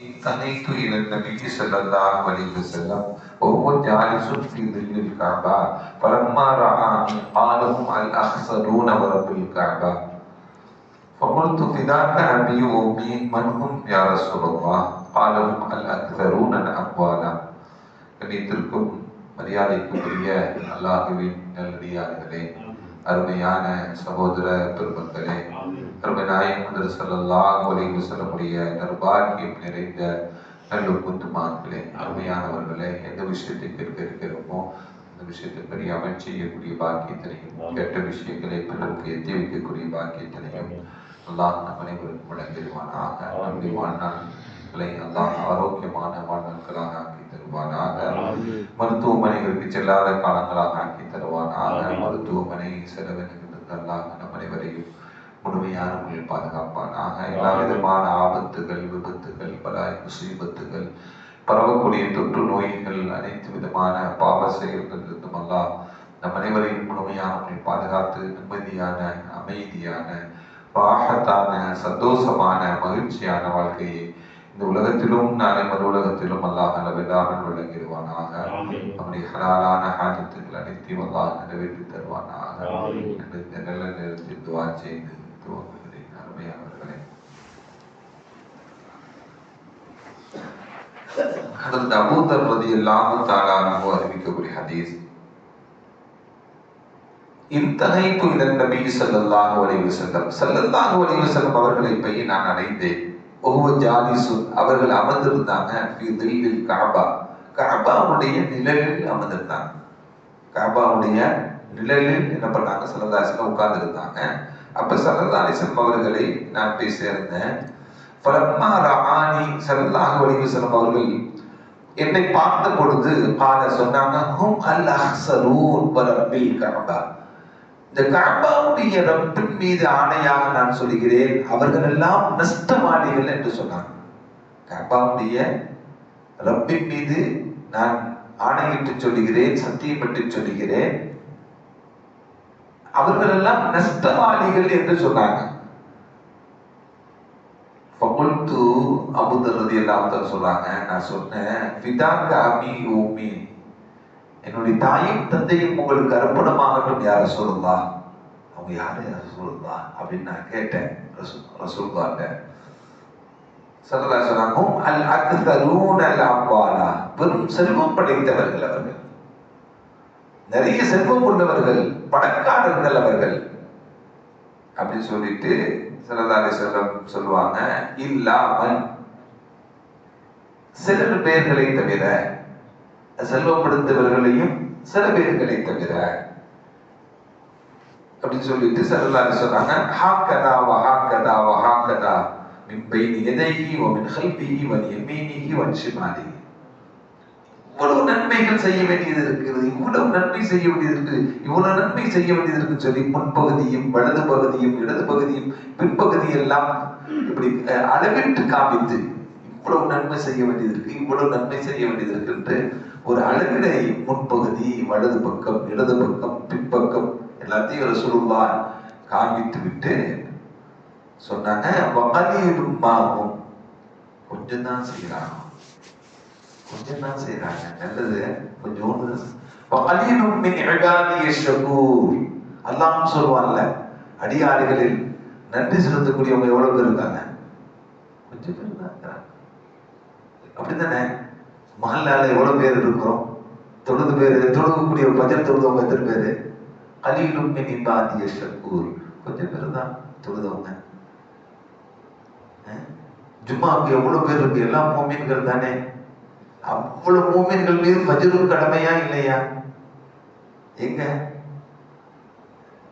انتهيت إلى النبي صلى الله عليه وسلم وهو جالس في ظل الكعبة فلما رآني قال هم الأخسرون ورب الكعبة فقلت فداك أبي وأمي من هم يا رسول الله قال هم الأكثرون أموالا கணித்திருக்கும் மரியாதைக்குரிய அல்லாஹுவின் நல்லடியார்களே அருமையான சகோதர பெருமக்களே அருமை நாயகம் ஸல்லல்லாஹு அலைஹி வஸல்லமுடைய நற்பாக்கியம் நிறைந்த நல்ல முத்துமான்களே அருமையானவர்களே எந்த விஷயத்தை கேட்க இருக்கிறோமோ அந்த விஷயத்தின்படி அமல் செய்யக்கூடிய பாக்கியத்தினையும் கெட்ட விஷயங்களை பிறருக்கு எத்தி வைக்கக்கூடிய பாக்கியத்தினையும் அல்லாஹ் நம் அனைவருக்கும் வழங்கிடுவானாக நம்முடைய வாழ்நாள்களை அல்லாஹ் ஆரோக்கியமான வாழ்நாட்களாக ஆக்கி தருவானாக. மருத்துவமனைகளுக்கு செல்லாத காலங்களாக ஆக்கி தருவானாக. மருத்துவமனை செலவினங்களுக்கு அல்லாஹ் நம் அனைவரையும் முழுமையான முறையில் பாதுகாப்பானாக. எல்லா விதமான ஆபத்துகள் விபத்துகள் பலாய் முசீபத்துகள் பரவக்கூடிய தொற்று நோய்கள் அனைத்து விதமான பாவ செயல்கள் இருந்தும் அல்லாஹ் நம் அனைவரையும் முழுமையான முறையில் பாதுகாத்து நிம்மதியான அமைதியான பாகத்தான சந்தோஷமான மகிழ்ச்சியான வாழ்க்கையை இந்த உலகத்திலும் நாளை மறு உலகத்திலும் அல்லாஹ் அளவில்லாமல் வழங்கிடுவானாக நம்முடைய ஹலாலான ஹாஜத்துகள் அனைத்தையும் அல்லாஹ் நிறைவேற்றி தருவானாக. என்று இந்த நல்ல நேரத்தில் துவா செய்து துவங்குகிறேன். அருமையானவர்களே. அதற்கு அபூதர் ரதி எல்லாம் தாளானோ அறிவிக்கக்கூடிய ஹதீஸ். இத்தகைப்பு இதன் நபி வஸல்லம். ஸல்லல்லாஹு அலைஹி வஸல்லம் அவர்களை போய் நான் அடைந்தேன். ஜாலிசு அவர்கள் அமர்ந்திருந்தாங்க. ஃபி தில்லில் நிழலில் அமர்ந்திருந்தாங்க. காபாவுடைய நிழலில் என்ன பண்ணாங்க? ஸல்லல்லாஹு உட்கார்ந்து இருந்தாங்க அப்ப ஸல்லல்லாஹு அவர்களை நான் போய் சேர்ந்தேன் ஃபலம்மா ரஆனி ஸல்லல்லாஹு அலைஹி அவர்கள் என்னை பார்த்த பொழுது பாட சொன்னாங்க ஹும் அல் அஹ்சரூன் வரப்பில் கஅபா இந்த காபாவுடைய ரப்பின் மீது ஆணையாக நான் சொல்கிறேன் அவர்கள் எல்லாம் நஷ்டவாளிகள் என்று சொன்னாங்க காபாவுடைய ரப்பின் மீது நான் ஆணையிட்டு சொல்லுகிறேன் சத்தியமிட்டு சொல்லுகிறேன். அவர்கள் எல்லாம் நஷ்டவாளிகள் என்று சொன்னாங்க. ஃபகுல்து அபூதர் ரலியல்லாஹு தஆலா சொல்றாங்க நான் சொன்னேன் ஃபிதாக்க அபி உம்மி என்னுடைய தாயும் தந்தையும் உங்களுக்கு அர்ப்பணமாகட்டும் யார் ரசூலுல்லா? அவங்க யாரு? ரசூலுல்லா அப்படின்னு நான் கேட்டேன். ரசூல்லாட்ட சல்லல்லாஹு அலைஹி அல் அக்தரூன் அல் அம்பாலா வெறும் செல்வம் படைத்தவர்கள் அவர்கள். நிறைய செல்வம் உள்ளவர்கள் பணக்காரர்கள் அவர்கள். அப்படின்னு சொல்லிட்டு சிலதாரி செல்லம் சொல்லுவாங்க இல்லாமல் சில பேர்களை தவிர செல்வப்படுத்தவர்களையும் சில பேர்களை தவிர. அப்படின்னு சொல்லிட்டு சல்லல்லாஹு சொன்னாங்க. ஹாக்கதா வஹாக்கதா வஹாக்கதா. மின் பைனி மின் ஹல்பிஹி வ யமீனிஹி வ இவ்வளவு நன்மைகள் செய்ய வேண்டியது இருக்கிறது இவ்வளவு நன்மை செய்ய வேண்டியது இருக்கு இவ்வளவு நன்மை செய்ய வேண்டியது இருக்குன்னு சொல்லி முன்பகுதியும் வலது பகுதியும் இடது பகுதியும் பின்பகுதி எல்லாம் இப்படி அளவிட்டு காமித்து இவ்வளவு நன்மை செய்ய வேண்டியது இருக்கு இவ்வளவு நன்மை செய்ய வேண்டியது இருக்கு என்று ஒரு அளவிடை முன்பகுதி வலது பக்கம் இடது பக்கம் பின்பக்கம் எல்லாத்தையும் ரசூலுல்லா காமித்து விட்டு சொன்னாங்க வகலியும் மாகும் கொஞ்சம் தான் செய்யறாங்க கொஞ்சம் தான் செய்யறாங்க நல்லது. கொஞ்சோண்டு வகலியும் மின் இபாதிய ஷகூர் அல்லாம் சொல்லுவான்ல அடியாறுகளில் நன்றி செலுத்தக்கூடியவங்க எவ்வளவு பேர் இருக்காங்க? கொஞ்சம் பேர் தான் இருக்கிறாங்க அப்படித்தானே மகளால் எவ்வளவு பேர் இருக்கிறோம்? தொழுது பேர் தொழுகக்கூடிய பஜன் தொழுதவங்க எத்தனை பேர்? கலியிலும் மின் இபாதிய ஷகூர் கொஞ்சம் பேர் தான் தொழுதவங்க. ஜும்மாவுக்கு எவ்வளவு பேர் இருக்கு? எல்லாம் மூமின்கள் தானே. அவ்வளவு மூமின்கள் மீது பஜரும் கடமையா இல்லையா? எங்க?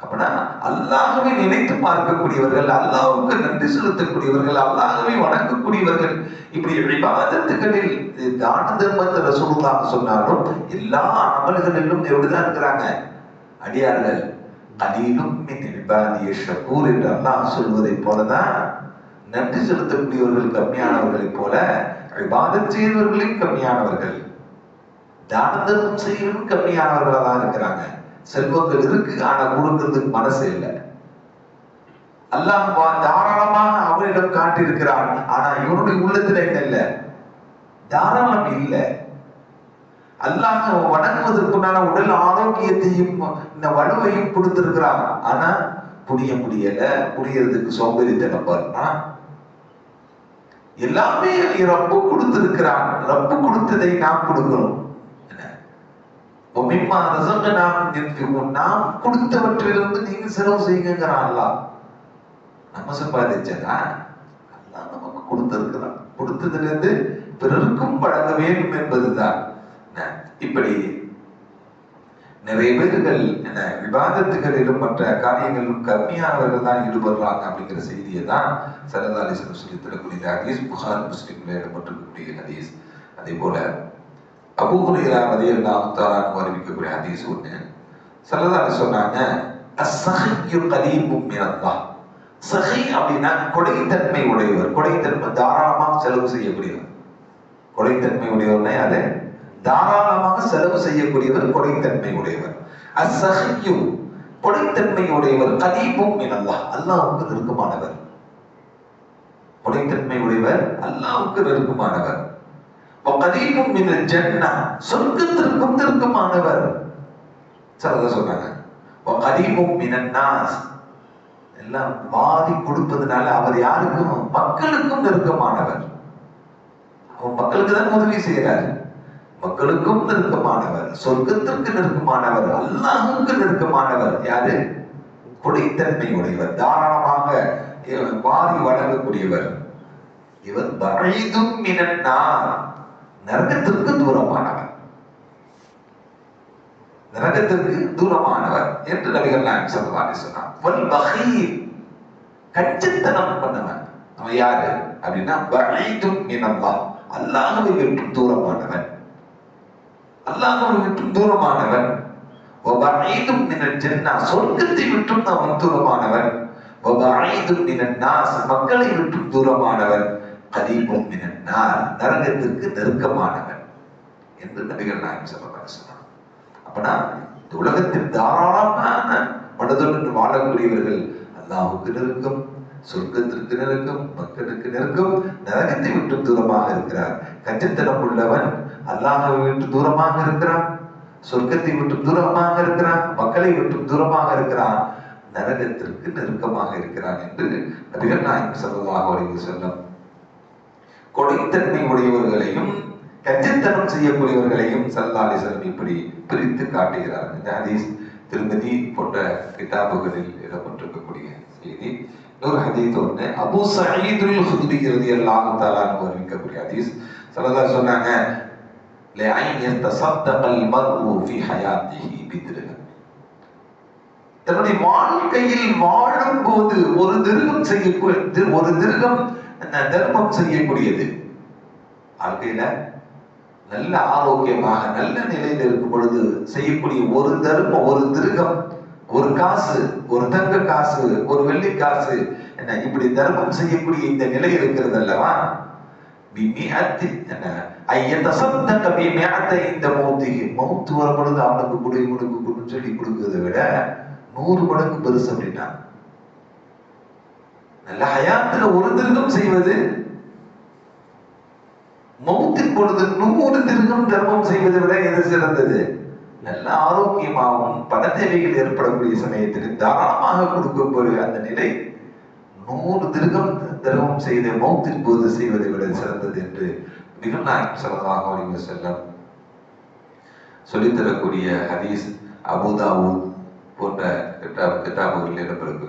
அப்படின்னா அல்லாஹவை நினைத்து பார்க்கக்கூடியவர்கள் அல்லாவுக்கு நன்றி செலுத்தக்கூடியவர்கள் அல்லாகவே வணங்கக்கூடியவர்கள் இப்படி விவாதத்துகளில் தான தர்மத்தை ரசூலுல்லாஹ் சொன்னாலும் எல்லா அமல்களிலும் எப்படிதான் இருக்கிறாங்க. அடியார்கள் அலீலும் மின் ஷகூர் என்று அல்லாஹ் சொல்வதை போலதான் நன்றி செலுத்தக்கூடியவர்கள் கம்மியானவர்களைப் போல விவாதம் செய்தவர்களையும் கம்மியானவர்கள். தான தர்மம் செய்யவும் கம்மியானவர்களாக தான் இருக்கிறாங்க. செல்வங்கள் இருக்கு ஆனா கொடுக்கிறதுக்கு மனசு இல்லை. அல்லாஹ் தாராளமாக அவரிடம் காட்டியிருக்கிறான் ஆனா இவனுடைய உள்ளத்துல என்ன இல்ல? தாராளம் இல்லை. அல்லாஹ் வணங்குவதற்குண்டான உடல் ஆரோக்கியத்தையும் இந்த வலுவையும் கொடுத்திருக்கிறான். ஆனா புரிய முடியல. புரியறதுக்கு சோம்பேறித்தனம் பாருனா எல்லாமே ரப்பு கொடுத்திருக்கிறான். ரப்பு கொடுத்ததை நாம் கொடுக்கணும். ஒமிம்மா நாம் யுன்ஃபிகூன். நாம் கொடுத்தவற்றிலிருந்து நீங்க செலவு செய்யுங்கிறான் அல்லா நம்ம சம்பாதிச்சதா அல்லா நமக்கு கொடுத்திருக்கிறான் கொடுத்ததிலிருந்து பிறருக்கும் வழங்க வேண்டும் என்பதுதான் இப்படி நிறைய பேர்கள் என்ன விவாதத்துகளிலும் மற்ற காரியங்களிலும் கம்மியானவர்கள் தான் ஈடுபடுறாங்க அப்படிங்கிற செய்தியை தான் சரதாலிசன் சொல்லி தரக்கூடிய ஹதீஸ் புகார் முஸ்லிம்ல இடம்பெற்றிருக்கக்கூடிய ஹதீஸ் அதே போல அபூஹுரைரா ரலியல்லாஹு தஆலா அறிவிக்கக்கூடிய ஹதீஸ் ஒன்று சல்லல்லாஹு சொன்னாங்க அஸ்ஸஹியு கலீமும் மினல்லாஹ். சஹி அப்படின்னா கொடைத்தன்மை உடையவர். கொடைத்தன்மை தாராளமாக செலவு செய்யக்கூடியவர். கொடைத்தன்மை உடையவர்னா யாரு? தாராளமாக செலவு செய்யக்கூடியவர் கொடைத்தன்மை உடையவர். அஸ்ஸஹியு கொடைத்தன்மை உடையவர் கலீமும் மினல்லாஹ். அல்லாஹ்வுக்கு நெருக்கமானவர். கொடைத்தன்மை உடையவர் அல்லாஹ்வுக்கு நெருக்கமானவர். வகரீபும் மின ஜன்னா சொர்க்கத்திற்கும் நெருக்கமானவர் சரத சொன்னாங்க வகரீபும் மின நாஸ். எல்லாம் வாதி கொடுப்பதனால அவர் யாருக்கும்? மக்களுக்கும் நெருக்கமானவர் அவர் மக்களுக்கு தான் உதவி செய்கிறார் மக்களுக்கும் நெருக்கமானவர் சொர்க்கத்திற்கு நெருக்கமானவர் அல்லாஹுக்கு நெருக்கமானவர் யாரு? கொடைத்தன்மை உடையவர் தாராளமாக இவர் வாரி வழங்கக்கூடியவர். இவர் பழைதும் மினன்னார் நரகத்திற்கு தூரமானவர். நரகத்திற்கு தூரமானவர் என்று நபிகள் நாயம் ஸல்லல்லாஹு சொன்னார். வல் பகீர் கஞ்சத்தனம் பண்ணவன். அவன் யாரு? அப்படின்னா பழைதும் மினல்லாஹ். அல்லாஹ்வை விட்டும் தூரமானவன். அல்லாஹவை விட்டும் தூரமானவன். வபஈதும் மினல் ஜன்னா சொர்க்கத்தை விட்டும் அவன் தூரமானவன். வபஈதும் மினன் நாஸ் மக்களை விட்டும் தூரமானவன். கரீபும் மினன்னார் நரகத்திற்கு நெருக்கமானவன் என்று நபிகள் நாயகம் ஸல்லல்லாஹு சொன்னான் சொன்னார் அப்பனா இந்த உலகத்தில் தாராளமான மனதுடன் வாழக்கூடியவர்கள் அல்லாவுக்கு நெருக்கம் சொர்க்கத்திற்கு நெருக்கம் மக்களுக்கு நெருக்கம் நரகத்தை விட்டு தூரமாக இருக்கிறார். கஞ்சத்தனம் உள்ளவன் அல்லாஹை விட்டு தூரமாக இருக்கிறான் சொர்க்கத்தை விட்டு தூரமாக இருக்கிறான் மக்களை விட்டு தூரமாக இருக்கிறான் நரகத்திற்கு நெருக்கமாக இருக்கிறான் என்று நபிகள் நாயகம் ஸல்லல்லாஹு அலைஹி வஸல்லம் கொடைத்தன்மை உடையவர்களையும் கஞ்சத்தனம் செய்யக்கூடியவர்களையும் சல்லாலி செல்வம் இப்படி பிரித்து காட்டுகிறார். இந்த ஹதீஸ் திருமதி போன்ற கிதாபுகளில் இடம்பெற்றிருக்கக்கூடிய செய்தி. இன்னொரு ஹதீத் ஒன்று அபு சயீதுல் ஹுத்ரி இறுதி அல்லாஹு தாலான் அறிவிக்கக்கூடிய ஹதீஸ். சரதா சொன்னாங்க தன்னுடைய வாழ்க்கையில் வாழும் போது ஒரு திருகம் செய்ய ஒரு திருகம் தர்மம் செய்யக்கூடியது. வாழ்க்கையில நல்ல ஆரோக்கியமாக நல்ல நிலையில் இருக்கும் பொழுது செய்யக்கூடிய ஒரு தர்மம் ஒரு திருகம் ஒரு காசு ஒரு தங்க காசு ஒரு வெள்ளி காசு என்ன இப்படி தர்மம் செய்யக்கூடிய இந்த நிலை இருக்கிறது அல்லவா? பிமிஅத்தி என்ன? இந்த மௌத்து வர பொழுது அவனுக்கு கொடு இவனுக்கு கொடுன்னு சொல்லி விட நூறு மடங்கு பெருசு அப்படின்னா நல்ல ஹயாத்துல ஒரு திருகம் செய்வது மௌத்தின் பொழுது நூறு திருகம் தர்மம் செய்வதை விட எது சிறந்தது? நல்ல ஆரோக்கியமாகவும் பண தேவைகள் ஏற்படக்கூடிய சமயத்தில் தாராளமாக கொடுக்கக்கூடிய அந்த நிலை நூறு திருகம் தர்மம் செய்து மௌத்தின் போது செய்வதை விட சிறந்தது என்று மிக நாயகம் ஸல்லல்லாஹு அலைஹி சொல்லித்தரக்கூடிய ஹதீஸ் அபுதாவூத் போன்ற கிட்டாபுகளில் கிதாபுகளில்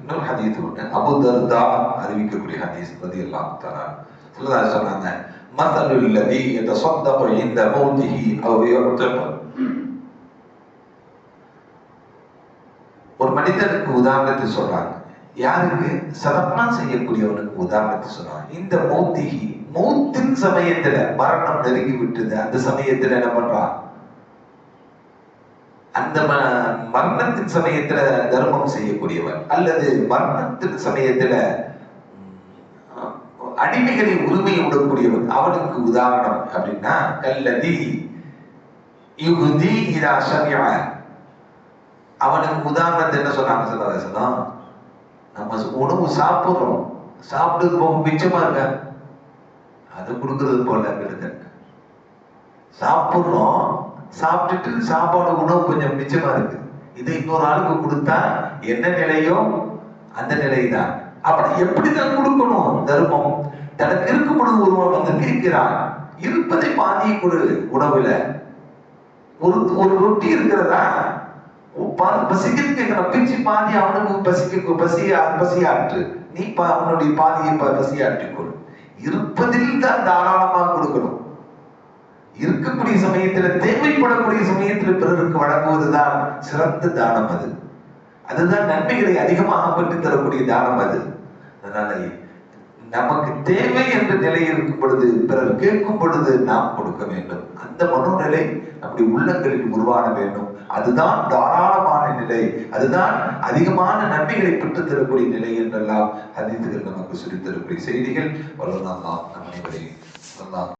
இன்னொரு ஹதீஸ் ஒன்று அபு தர்தா அறிவிக்கக்கூடிய ஹதீஸ் ரலியல்லாஹு தஆலா. சொல்லதாக சொன்னாங்க மஸலுல் லதி இந்த இன்த மௌத்திஹி அவ் ஒரு மனிதனுக்கு உதாரணத்தை சொல்றாங்க. யாருக்கு? சதப்பனா செய்யக்கூடியவனுக்கு உதாரணத்தை சொல்றாங்க. இந்த மௌத்திகி மௌத்தின் சமயத்துல மரணம் நெருங்கி விட்டது அந்த சமயத்துல என்ன பண்றான்? அந்த ம- மரணத்தின் சமயத்துல தர்மம் செய்யக்கூடியவன் அல்லது மரணத்தின் சமயத்துல அடிமைகளை உரிமை விடக்கூடியவன் அவனுக்கு உதாரணம் அப்படின்னா கல்லதி யுகுதி இது ஷமிஅ அவனுக்கு உதாரணத்தை என்ன சொன்னாங்க சொல்லலாம் நம்ம உணவு சாப்பிடுறோம். சாப்பிட்டு போக மிச்சமா இருக்க? அது கொடுக்கறது போல கிட்டத்தட்ட சாப்பிடுறோம். சாப்பிட்டுட்டு சாப்பாடு உணவு கொஞ்சம் மிச்சமா இருக்கு. இதை இன்னொரு ஆளுக்கு கொடுத்தா என்ன நிலையோ அந்த நிலைதான். அப்படி எப்படிதான் கொடுக்கணும்? தர்மம். தனக்கு இருக்கும் பொழுது ஒருவன் வந்து கேட்கிறான் இருப்பதை பாதியை கொடு உணவுல. ஒரு ஒரு ரொட்டி இருக்கிறதா? பசிக்கிறது கேட்கணும் பிச்சு பாதி அவனுக்கு பசிக்க பசியா பசியாற்று. நீ பா அவனுடைய பாதியை ப- பசியாற்றிக்கொள். இருப்பதில் தான் தாராளமாக கொடுக்கணும். இருக்கக்கூடிய சமயத்துல தேவைப்படக்கூடிய சமயத்துல பிறருக்கு வழங்குவதுதான் சிறந்த தானம் அது. அதுதான் நன்மைகளை அதிகமாக பெற்று தரக்கூடிய தானம் அது. அதனால நமக்கு தேவை என்ற நிலை இருக்கும் பொழுது பிறர் கேட்கும் பொழுது நாம் கொடுக்க வேண்டும். அந்த மனோநிலை நம்முடைய உள்ளங்களில் உருவான வேண்டும். அதுதான் தாராளமான நிலை. அதுதான் அதிகமான நன்மைகளை பெற்று தரக்கூடிய நிலை என்றெல்லாம் அதித்துகள் நமக்கு சொல்லித் தரக்கூடிய செய்திகள். வல்லல்லாஹ் நம் அனைவரையும்